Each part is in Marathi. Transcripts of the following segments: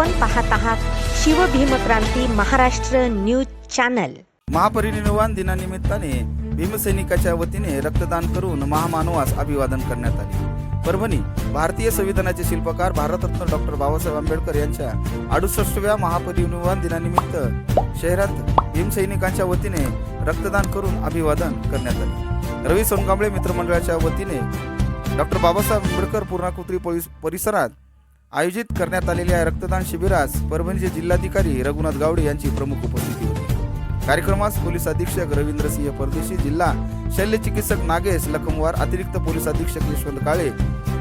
आपण पाहत आहात शिवभीमक्रांती महाराष्ट्र न्यूज चॅनल. महापरिनिर्वाण दिनानिमित्ताने भीमसैनिकाच्या वतीने रक्तदान करून महामानवास अभिवादन करण्यात आले. परभणी भारतीय संविधानाचे शिल्पकार भारतरत्न डॉक्टर बाबासाहेब आंबेडकर यांच्या अडुसष्टव्या महापरिनिर्वाण दिनानिमित्त शहरात भीमसैनिकांच्या वतीने रक्तदान करून अभिवादन करण्यात आले. रवी सोनकांबळे मित्रमंडळाच्या वतीने डॉक्टर बाबासाहेब आंबेडकर पूर्णाकृती परिसरात आयोजित करण्यात आलेल्या रक्तदान शिबिरास परभणीचे जिल्हाधिकारी रघुनाथ गावडे यांची प्रमुख उपस्थिती होती. कार्यक्रमास पोलीस अधीक्षक रवींद्र सिंह परदेशी जिल्हा शल्य चिकित्सक नागेश लखमवार अतिरिक्त पोलीस अधीक्षक यशवंत काळे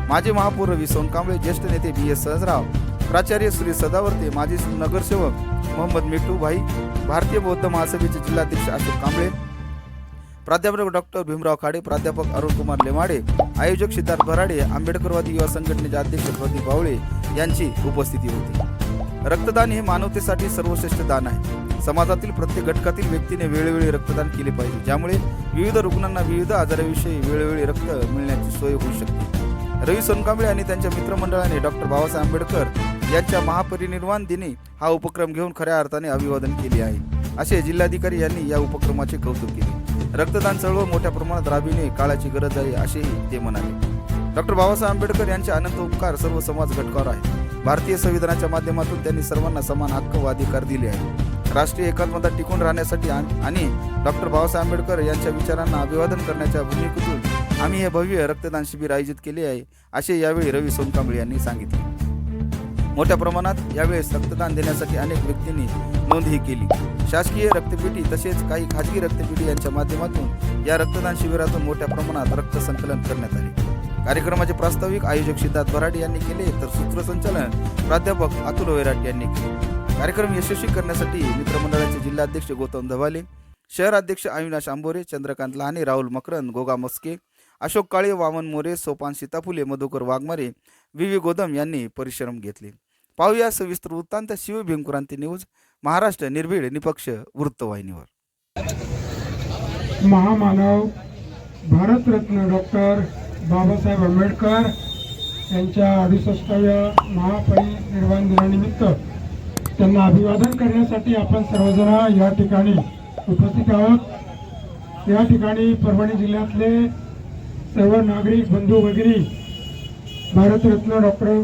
माजी महापौर रवी सोनकांबळे ज्येष्ठ नेते बी एस सहजराव प्राचार्य श्री सदावर्ते माजी नगरसेवक मोहम्मद मिठू भाई भारतीय बौद्ध महासभेचे जिल्हाध्यक्ष अशोक कांबळे प्राध्यापक डॉक्टर भीमराव खाडे प्राध्यापक अरुणकुमार लेमाडे आयोजक सिद्धार्थ भराडे आंबेडकरवादी युवा संघटनेचे अध्यक्ष प्रदीप बावळे यांची उपस्थिती होती. रक्तदान हे मानवतेसाठी सर्वश्रेष्ठ दान आहे. समाजातील प्रत्येक घटकातील व्यक्तीने वेळोवेळी रक्तदान केले पाहिजे ज्यामुळे विविध रुग्णांना विविध आजाराविषयी वेळोवेळी रक्त मिळण्याची सोय होऊ शकते. रवी सोनकांबळे आणि त्यांच्या मित्रमंडळाने डॉक्टर बाबासाहेब आंबेडकर यांच्या महापरिनिर्वाण दिनी हा उपक्रम घेऊन खऱ्या अर्थाने अभिवादन केले आहे. असे जिल्हाधिकारी यांनी या उपक्रमाचे कौतुक केले. रक्तदान चळवळ मोठ्या प्रमाणात राबविणे काळाची गरज आहे असेही ते म्हणाले. डॉक्टर बाबासाहेब आंबेडकर यांचे अनंत उपकार सर्व समाज घटकावर आहेत. भारतीय संविधानाच्या माध्यमातून त्यांनी सर्वांना समान हक्क व अधिकार दिले आहेत. राष्ट्रीय एकात्मता टिकून राहण्यासाठी आणि डॉक्टर बाबासाहेब आंबेडकर यांच्या विचारांना अभिवादन करण्याच्या भूमिकेतून आम्ही हे भव्य रक्तदान शिबिर आयोजित केले आहे असे यावेळी रवी सोनकांबळे यांनी सांगितले. मोठ्या प्रमाणात यावेळेस रक्तदान देण्यासाठी अनेक व्यक्तींनी नोंदही केली. शासकीय रक्तपेढी तसेच काही खाजगी रक्तपेढी यांच्या माध्यमातून या रक्तदान शिबिरातून मोठ्या प्रमाणात रक्त संकलन करण्यात आले. कार्यक्रमाचे प्रास्ताविक आयोजक सिद्धार्थ भराडे यांनी केले तर सूत्रसंचालन प्राध्यापक अतुल वैराट यांनी केले. कार्यक्रम यशस्वी करण्यासाठी मित्रमंडळाचे जिल्हाध्यक्ष गौतम धवाले शहर अध्यक्ष अविनाश आंबोरे चंद्रकांत लहाने राहुल मकरंद गोगा मस्के अशोक काळे वामन मोरे सोपान सीताफुले मधुकर वाघमारे व्ही व्ही गोदम यांनी परिश्रम घेतले. पाहूया सविस्तर वृत्तांत. शिव भीमक्रांती न्यूज महाराष्ट्र निर्भीड निपक्ष वृत्तवाहिनीवर महामानव भारतरत्न डॉक्टर बाबासाहेब आंबेडकर यांच्या अडुसष्टाव्या महापरिनिर्वाण दिनानिमित्त त्यांना अभिवादन करण्यासाठी आपण सर्वजण या ठिकाणी उपस्थित आहोत. या ठिकाणी परभणी जिल्ह्यातले सर्व नागरिक बंधू वगैरे भारतरत्न डॉक्टर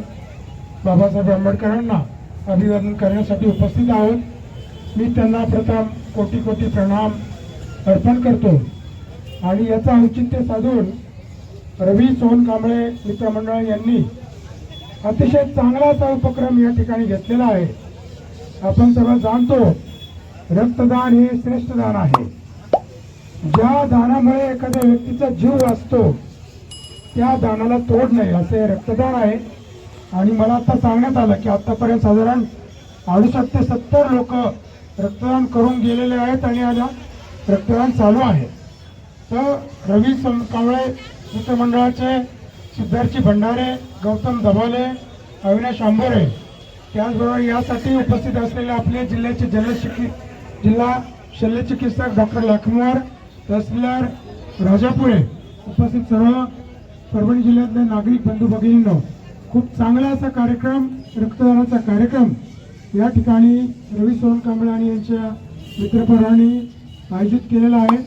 बाबासाहेब आंबेडकरांना अभिवादन करण्यासाठी उपस्थित आहोत. मी त्यांना प्रथम कोटी कोटी प्रणाम अर्पण करतो. आणि याचा औचित्य साधून रवी सोनकांबळे मित्रमंडळ यांनी अतिशय चांगला असा उपक्रम या ठिकाणी घेतलेला आहे. आपण सर्व जाणतो रक्तदान हे श्रेष्ठ दान आहे. ज्या दानामुळे एखाद्या व्यक्तीचा जीव वाचतो त्या दानाला तोड नाही असे रक्तदान आहे. आणि मला आता सांगण्यात आलं की आतापर्यंत साधारण अडुसष्ट ते सत्तर लोक रक्तदान करून गेलेले आहेत आणि आता रक्तदान चालू आहे. तर रवी सं कांबळे मित्रमंडळाचे सिद्धार्थी भंडारे गौतम दबाले अविनाश आंबोरे त्याचबरोबर यासाठी उपस्थित असलेले आपले जिल्ह्याचे जलचिकि जिल्हा शल्यचिकित्सक डॉक्टर लखमवार तहसीलदार राजापुळे उपस्थित सर्व परभणी जिल्ह्यातले नागरिक बंधू भगिनींनो खूप चांगला असा कार्यक्रम रक्तदानाचा कार्यक्रम. या ठिकाणी रवी सोनकांबळे आणि यांच्या मित्रपरांनी आयोजित केलेला आहे.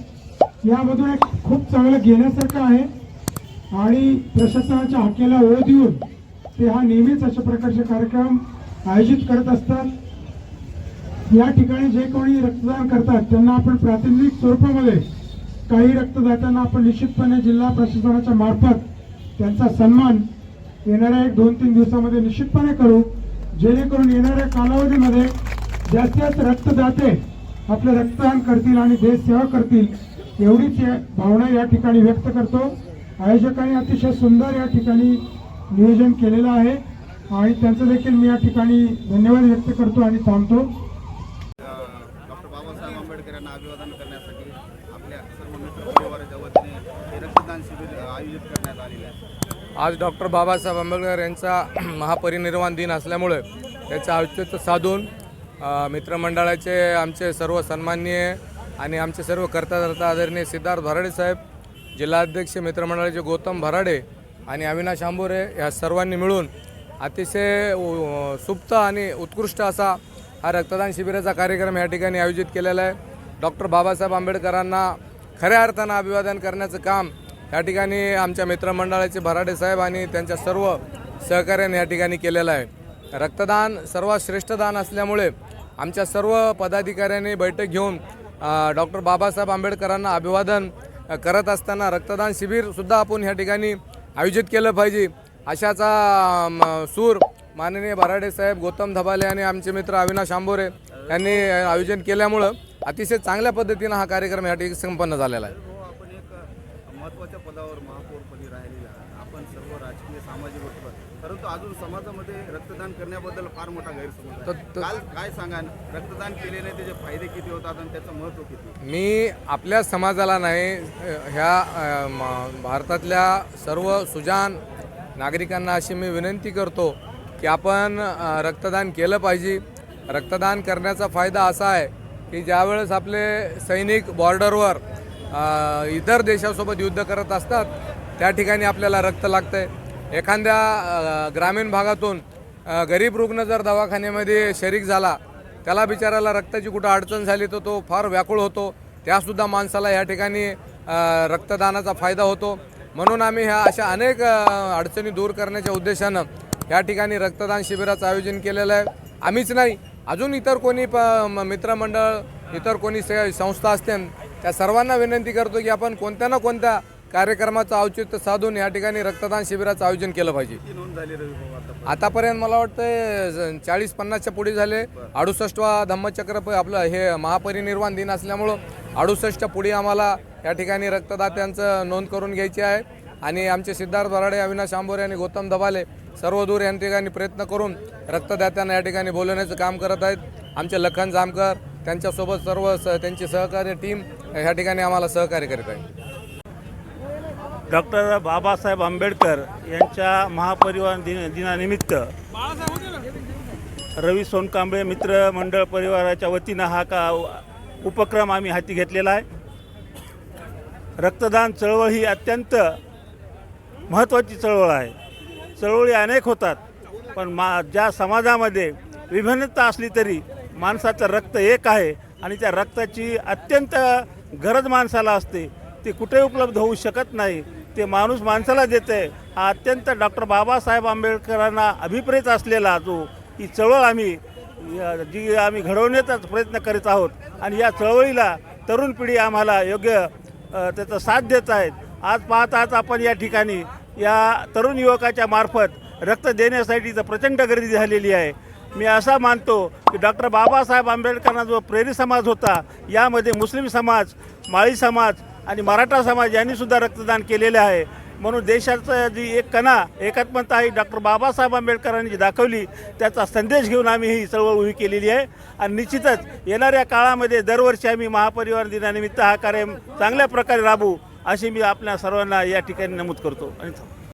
यामधून एक खूप चांगलं घेण्यासारखं आहे. आणि प्रशासनाच्या हाकेला ओळ देऊन ते हा नेहमीच अशा प्रकारचे कार्यक्रम आयोजित करत असतात. या ठिकाणी जे कोणी रक्तदान करतात त्यांना आपण प्रातिनिधिक स्वरूपामध्ये काही रक्तदात्यांना आपण निश्चितपणे जिल्हा प्रशासनाच्या मार्फत त्यांचा सन्मान येणाऱ्या एक दोन तीन दिवसामध्ये निश्चितपणे करू. जेणेकरून येणाऱ्या कालावधीमध्ये जास्तीत जास्त रक्तदाते आपलं रक्तदान करतील आणि देश सेवा करतील एवढीच भावना या ठिकाणी व्यक्त करतो. आयोजकांनी अतिशय सुंदर या ठिकाणी नियोजन केलेलं आहे आणि त्यांचं देखील मी या ठिकाणी धन्यवाद व्यक्त करतो आणि थांबतो. डॉक्टर बाबासाहेब आंबेडकर यांना अभिवादन करण्यासाठी आपल्या सर्व मित्र परिवाराच्या वतीने रक्तदान शिबिर आयोजित करण्यात आलेलं आहे. आज डॉक्टर बाबासाहेब आंबेडकर यांचा महापरिनिर्वाण दिन असल्यामुळे त्याचं औचित्य साधून मित्रमंडळाचे आमचे सर्व सन्माननीय आणि आमचे सर्व कर्ता धर्ता आदरणीय सिद्धार्थ भराडे साहेब जिल्हाध्यक्ष मित्रमंडळाचे गौतम भराडे आणि अविनाश आंबोरे ह्या सर्वांनी मिळून अतिशय सुप्त आणि उत्कृष्ट असा हा रक्तदान शिबिराचा कार्यक्रम या ठिकाणी आयोजित केलेला आहे. डॉक्टर बाबासाहेब आंबेडकरांना खऱ्या अर्थानं अभिवादन करण्याचं काम या ठिकाणी आमच्या मित्रमंडळाचे भराडे साहेब आणि त्यांच्या सर्व सहकार्याने या ठिकाणी केलेलं आहे. रक्तदान सर्वात श्रेष्ठ दान असल्यामुळे आमच्या सर्व पदाधिकाऱ्यांनी बैठक घेऊन डॉक्टर बाबासाहेब आंबेडकरांना अभिवादन करत असताना रक्तदान शिबिरसुद्धा आपण ह्या ठिकाणी आयोजित केलं पाहिजे. अशाचा सूर माननीय भराडे साहेब गौतम धबाले आणि आमचे मित्र अविनाश आंबोरे यांनी आयोजन केल्यामुळं अतिशय चांगल्या पद्धतीनं हा कार्यक्रम या ठिकाणी संपन्न झालेला आहे हो आपण एक महत्त्वाच्या पदावर महापौरपदी राहिलेला. आपण सर्व राजकीय सामाजिक वर्तुळात परंतु अजून समाजामध्ये रक्तदान करण्याबद्दल फार मोठा गैरसमज आहे. काल काय सांगा रक्तदान केल्याने त्याचे फायदे किती होतात आणि त्याचं महत्त्व किती? मी आपल्या समाजाला नाही अ, ह्या अ, म- भारतातल्या सर्व सुजान नागरिकांना अशी मी विनंती करतो की आपण अ, रक्तदान केलं पाहिजे. रक्तदान करण्याचा फायदा असा आहे की ज्यावेळेस आपले सैनिक बॉर्डरवर इतर देशासोबत युद्ध करत असतात त्या ठिकाणी आपल्याला रक्त लागतंय. एखाद्या ग्रामीण भागातून गरीब रुग्ण जर दवाखान्यामध्ये शरीक झाला त्याला बिचाराला रक्ताची कुठं अडचण झाली तर तो फार व्याकुळ होतो. त्यासुद्धा माणसाला या ठिकाणी रक्तदानाचा फायदा होतो. म्हणून आम्ही ह्या अशा अनेक अडचणी दूर करण्याच्या उद्देशानं या ठिकाणी रक्तदान शिबिराचं आयोजन केलेलं आहे. आम्हीच नाही अजून इतर कोणी प म- मित्रमंडळ इतर कोणी से संस्था असतील त्या सर्वांना विनंती करतो की आपण कोणत्या ना कोणत्या कार्यक्रमाचं औचित्य साधून या ठिकाणी रक्तदान शिबिराचं आयोजन केलं पाहिजे. आतापर्यंत मला वाटतं चाळीस पन्नासच्या पुढे झाले. अडुसष्टवा धम्मचक्र आपलं हे महापरिनिर्वाण दिन असल्यामुळं अडुसष्टच्या पुढे आम्हाला या ठिकाणी रक्तदात्यांचं नोंद करून घ्यायची आहे. आणि आमचे सिद्धार्थ बराडे अविनाश आंबोरे आणि गौतम दबाले सर्व दूर या ठिकाणी प्रयत्न करून रक्तदात्यांना या ठिकाणी बोलवण्याचं काम करत आहेत. आमचे लखन जामकर त्यांच्यासोबत सर्व स त्यांची सहकार्य टीम ह्या ठिकाणी आम्हाला सहकार्य करीत आहे. डॉक्टर बाबासाहेब आंबेडकर यांच्या महापरिवार दिन दिनानिमित्त रवी सोनकांबळे मित्र मंडळ परिवाराच्या वतीनं हा का उपक्रम आम्ही हाती घेतलेला आहे. रक्तदान चळवळ ही अत्यंत महत्त्वाची चळवळ आहे. चळवळी अनेक होतात पण मा ज्या समाजामध्ये विभिन्नता असली तरी माणसाचं रक्त एक आहे आणि त्या रक्ताची अत्यंत गरज माणसाला असते ते कुठे उपलब्ध होऊ शकत नाही. ते माणूस माणसाला देते. हा अत्यंत डॉक्टर बाबासाहेब आंबेडकरांना अभिप्रेत असलेला जो ही चळवळ आम्ही जी आम्ही घडवण्याचा प्रयत्न करीत आहोत आणि या चळवळीला तरुण पिढी आम्हाला योग्य त्याचा साथ देत आहेत. आज पाहताच आपण या ठिकाणी या तरुण युवकाच्या मार्फत रक्त देण्यासाठीचं प्रचंड गर्दी झालेली आहे. मी असा मानतो की डॉक्टर बाबासाहेब आंबेडकरांना जो प्रेरी समाज होता यामध्ये मुस्लिम समाज माळी समाज आणि मराठा समाज यांनीसुद्धा रक्तदान केलेले आहे. म्हणून देशाचं जी एक कणा एकात्मता ही डॉक्टर बाबासाहेब आंबेडकरांनी जी दाखवली त्याचा संदेश घेऊन आम्ही ही चळवळ उभी केलेली आहे. आणि निश्चितच येणाऱ्या काळामध्ये दरवर्षी आम्ही महापरिवार दिनानिमित्त हा कार्य चांगल्या प्रकारे राबवू अशी मी आपल्या सर्वांना या ठिकाणी नमूद करतो. आणि